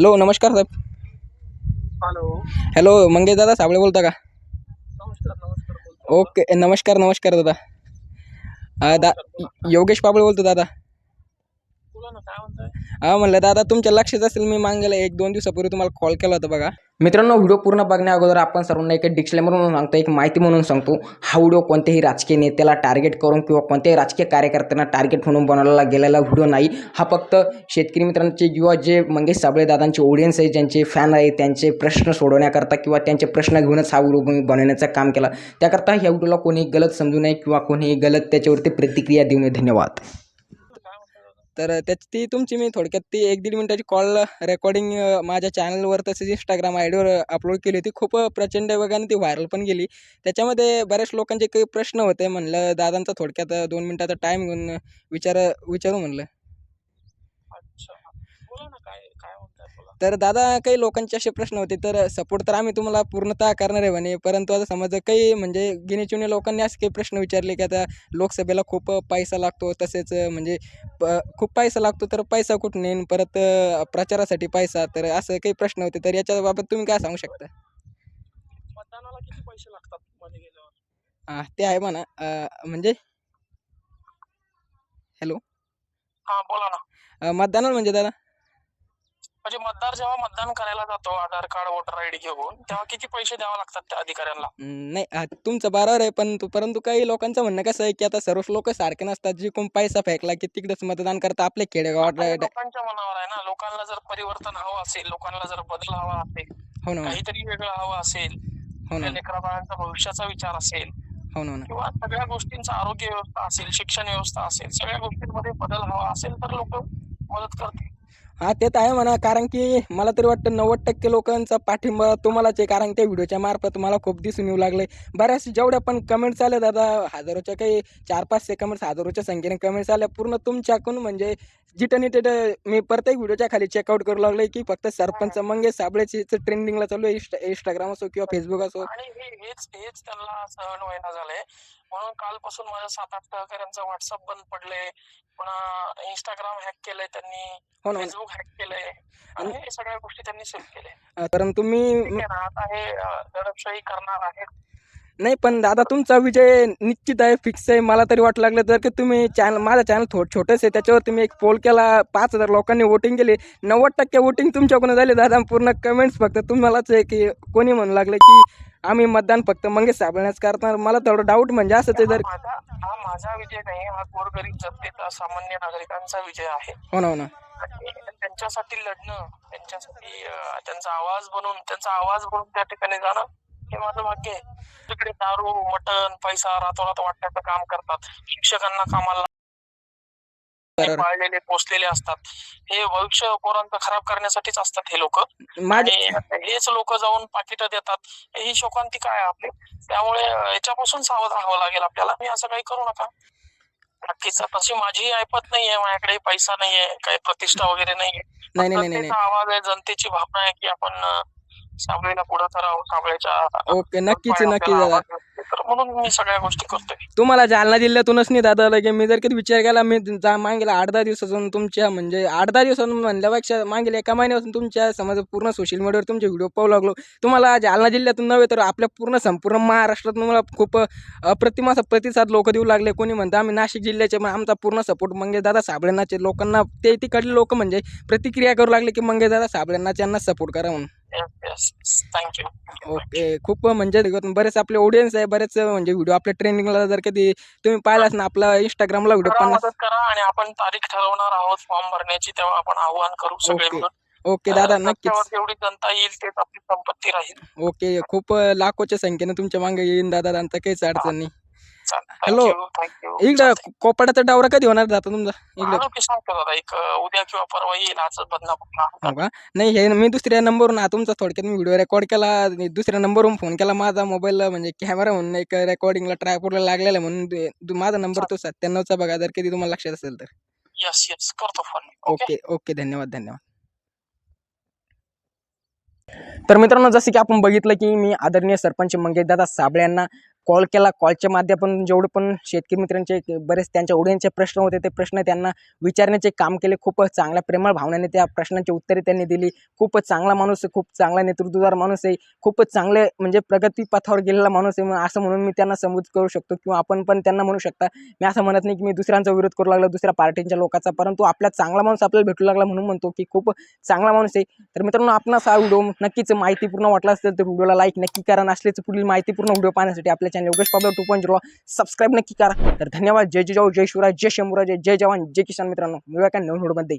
Hello नमस्कार साहेब. Hello. Hello Mangesh दादा साबळे बोलता का? नमस्कार ओके नमस्कार नमस्कार दादा. अ, दा योगेश पाबळे बोलतो दादा बोला ना काय म्हणताय हा म्हणलं दादा तुमच्या लक्षात असेल मी मागेला एक दोन दिवसापूर्वी तुम्हाला कॉल केला होता बघा. मित्रांनो व्हिडिओ पूर्ण बघण्या अगोदर आपण सर्वांना एक डिक्लेमर म्हणून सांगतो एक माहिती म्हणून सांगतो. हा व्हिडिओ कोणत्याही राजकीय नेत्याला टार्गेट करून किंवा कोणत्याही राजकीय कार्यकर्त्यांना टार्गेट म्हणून बनवलेला गेलेला व्हिडिओ नाही. हा फक्त शेतकरी मित्रांचे किंवा जे मंगेश साबळे दादांचे ऑडियन्स आहे ज्यांचे फॅन आहे त्यांचे प्रश्न सोडवण्याकरता किंवा त्यांचे प्रश्न घेऊनच हा व्हिडिओ मी बनवण्याचं काम केला. त्याकरता ह्या व्हिडिओला कोणी गलत समजू नये किंवा कोणीही गलत त्याच्यावरती प्रतिक्रिया देऊ नये. धन्यवाद. तर त्याची ती तुमची मी थोडक्यात ती एक दीड मिनिटाची कॉल रेकॉर्डिंग माझ्या चॅनलवर तसेच इंस्टाग्राम आय डीवर अपलोड केली होती. खूप प्रचंड वेगाने ती व्हायरल पण गेली. त्याच्यामध्ये बऱ्याच लोकांचे काही प्रश्न होते. म्हणलं दादांचा थोडक्यात दोन मिनिटाचा टाईम घेऊन विचार विचारू म्हणलं. अच्छा. बोला ना काय तर दादा काही लोकांचे असे प्रश्न होते तर सपोर्ट तर आम्ही तुम्हाला पूर्णतः करणार आहे म्हणे परंतु आता समजा काही म्हणजे गिनीचुनी लोकांनी असे काही प्रश्न विचारले की आता लोकसभेला खूप पैसा लागतो तसेच म्हणजे प खूप पैसा लागतो तर पैसा कुठून येईन? परत प्रचारासाठी पैसा तर असं काही प्रश्न होते तर याच्याबाबत तुम्ही काय सांगू शकता? मतदानाला किती पैसे लागतात मध्ये गेल्यावर? हां ते आहे म्हणा म्हणजे? हॅलो? हा बोला ना. मतदानाला म्हणजे दादा? म्हणजे मतदार जेव्हा मतदान करायला जातो आधार कार्ड वोटर आयडी घेऊन तेव्हा किती पैसे द्यावे लागतात त्या अधिकाऱ्यांना? हम्म, नाही हा, तुमचं बरोबर आहे पण तू- परंतु काही लोकांचं म्हणणं कसं आहे की आता सर्वच लोक सारखे नसतात जी कोण पैसा फेकला की तिकडेच मतदान करता आपल्या खेडेगावात आता हे डाय- लोकांच्या मनावर आहे ना लोकांना जर परिवर्तन हवं असेल लोकांना जर बदल हवा असेल हो ना हो ना, काहीतरी वेगळं हवं असेल हो ना. आपल्या लेकरा बाळांचा भविष्याचा विचार असेल हो ना हो ना. किंवा सगळ्या गोष्टींचा आरोग्य व्यवस्था असेल शिक्षण व्यवस्था असेल सगळ्या गोष्टींमध्ये बदल हवा असेल तर लोक मदत करतील. हा ते तर आहे म्हणा कारण की मला तरी वाटतं नव्वद टक्के लोकांचा पाठिंबा तुम्हालाच आहे कारण त्या व्हिडिओच्या मार्फत मला खूप दिसून येऊ लागले बऱ्याच जेवढ्या पण कमेंट्स आल्या दादा हजारोच्या काही चार पाचशे कमेंट्स हजारोच्या संख्येने कमेंट्स आल्या पूर्ण तुमच्याकडून म्हणजे जिटं तिथं मी प्रत्येक व्हिडिओच्या खाली चेकआउट करू लागले की फक्त सरपंच मंगेश साबळेची ट्रेंडिंगला चालू आहे इंस्टाग्राम असो किंवा फेसबुक असो. आणि हेच हेच त्यांना सहन व्हायला झालंय. म्हणून कालपासून माझ्या सात आठ सहकाऱ्यांचं व्हॉट्सअप बंद पडले पुन्हा इंस्टाग्राम हॅक केलंय त्यांनी. हो ना हो फेसबुक हॅक केलंय. आणि हे सगळ्या गोष्टी त्यांनी केल्या. ना परंतु मी ठीक आहे ना आता हे अं, दडपशाही करणार आहेत. नाही पण दादा तुमचा विजय निश्चित आहे फिक्स आहे. मला तरी वाटू लागलं तर की तुम्ही चॅनल माझं चॅनल थोडं छोटंच आहे त्याच्यावर तुम्ही एक पोल केला पाच हजार लोकांनी वोटिंग केली. नव्वद टक्के वोटिंग तुमच्याकडून झाले दादा. पूर्ण कमेंट्स फक्त तुम्हालाच आहे की कोणी म्हणू लागलं की आम्ही मतदान फक्त मंगेश साबळण्यास करणार. मला थोडं डाऊट म्हणजे आहे हा जर माझा हा माझा विजय नाही हा गोरगरीब जनतेचा सामान्य नागरिकांचा विजय आहे. हो ना हो ना. आणि त्यांच्यासाठी लढणं त्यांच्यासाठी अं, त्यांचा आवाज बनून त्यांचा आवाज बनून त्या ठिकाणी जाणं हे माझं भाग्य आहे. तिकडे दारू मटण पैसा रातोरात वाटण्याचं काम करतात. शिक्षकांना कामाला पाळलेले पोचलेले असतात. हे भविष्य पोरांचं खराब करण्यासाठीच असतात हे लोक. हेच लोक जाऊन पाकिटं देतात. ही शोकांतिका आहे आपली? त्यामुळे याच्यापासून सावध राहावं लागेल आपल्याला. मी असं काही करू नका. नक्कीच तशी माझी ऐपत नाहीये माझ्याकडे पैसा नाहीये काही प्रतिष्ठा वगैरे नाहीये. आवाज आहे जनतेची भावना आहे की आपण अं, साबळेला पुढे करावं साबळेच्या ओके नक्कीच पाय म्हणून मी सगळ्या गोष्टी करतोय. तुम्हाला जालना जिल्ह्यातूनच नाही दादा लगे मी जर कधी विचार केला मी जा मागेला आठ दहा दिवसातून तुमच्या म्हणजे आठ दहा दिवसातून म्हणल्यापेक्षा मागील एका महिन्यापासून तुमच्या समज पूर्ण सोशल मीडियावर तुमचे व्हिडिओ पाहू लागलो. तुम्हाला जालना जिल्ह्यातून नव्हे तर आपल्या पूर्ण संपूर्ण महाराष्ट्रात मला खूप अप्रतिम असा प्रतिसाद लोक देऊ लागले. कोणी म्हणतं आम्ही नाशिक जिल्ह्याचे मग आमचा पूर्ण सपोर्ट मंगेश दादा साबळेंनाचे लोकांना ते तिकडले लोक म्हणजे प्रतिक्रिया करू लागले की मंगेश दादा साबळेंना सपोर्ट करा म्हणून. Thank you okay. खूप म्हणजे बरेच आपले ऑडियन्स आहे बरेच म्हणजे व्हिडिओ आपल्या ट्रेंडिंगला जर कधी तुम्ही पाहिलाच ना आपला इंस्टाग्रामला व्हिडिओ करा पन्नास मदत करा आणि आपण तारीख ठरवणार आहोत फॉर्म भरण्याची तेव्हा आपण आव्हान करू सगळे ओके. मिळून. ओके दादा नक्कीच. जनता येईल तेच आपली संपत्ती राहील. ओके खूप लाखोच्या संख्येने तुमच्या मागे येईन दादा त्यांचा काहीच अडचण नाही. हॅलो इकडं कोपाड्याचा डावरा कधी होणार दादा तुमचा? इकडं. सांगतो दादा एक उद्या किंवा परवा येईल आज बदनापूरला हो का? नाही हे मी दुसऱ्या नंबरवरून हा तुमचा थोडक्यात मी व्हिडिओ रेकॉर्ड केला आणि दुसऱ्या नंबरवरून फोन केला माझा मोबाईल म्हणजे कॅमेरा म्हणून एक रेकॉर्डिंगला ट्रायपोर्टला लागलेला आहे म्हणून माझा नंबर तो सत्त्याण्णवचा बघा जर कधी तुम्हाला लक्षात असेल तर. येस येस करतो फोन ओके ओके ओके धन्यवाद धन्यवाद. तर मित्रांनो जसं की आपण बघितलं की मी आदरणीय सरपंच मंगेश दादा साबळे यांना कॉल केला. कॉलच्या माध्यमातून जेवढे पण शेतकरी मित्रांचे बरेच त्यांच्या ओढ्यांचे प्रश्न होते ते प्रश्न त्यांना विचारण्याचे काम केले. खूपच चांगल्या प्रेमळ भावनेने त्या प्रश्नांची उत्तरे त्यांनी दिली. खूपच चांगला माणूस आहे खूप चांगला नेतृत्वदार माणूस आहे खूपच चांगले म्हणजे प्रगतीपथावर गेलेला माणूस आहे. असं म्हणून मी त्यांना संबोधित करू शकतो किंवा आपण पण त्यांना म्हणू शकता. मी असं म्हणत नाही की मी दुसऱ्यांचा विरोध करू लागला दुसऱ्या पार्टींच्या लोकांचा. परंतु आपला चांगला माणूस आपल्याला भेटू लागला म्हणून म्हणतो की खूप चांगला माणूस आहे. तर मित्रांनो आपणास हा व्हिडिओ नक्कीच माहितीपूर्ण वाटला असेल तर व्हिडिओला लाईक नक्की करा. नसल्याचं पुढील माहितीपूर्ण व्हिडिओ पाहण्यासाठी आपल्या channel Yogesh Pabla two point subscribe नक्की करा. तर धन्यवाद. जय जय जाऊ जय शिवराय जय शंभूराज जय जवान जय किसान मित्रांनो. मिळूया का नवीन व्हिडिओमध्ये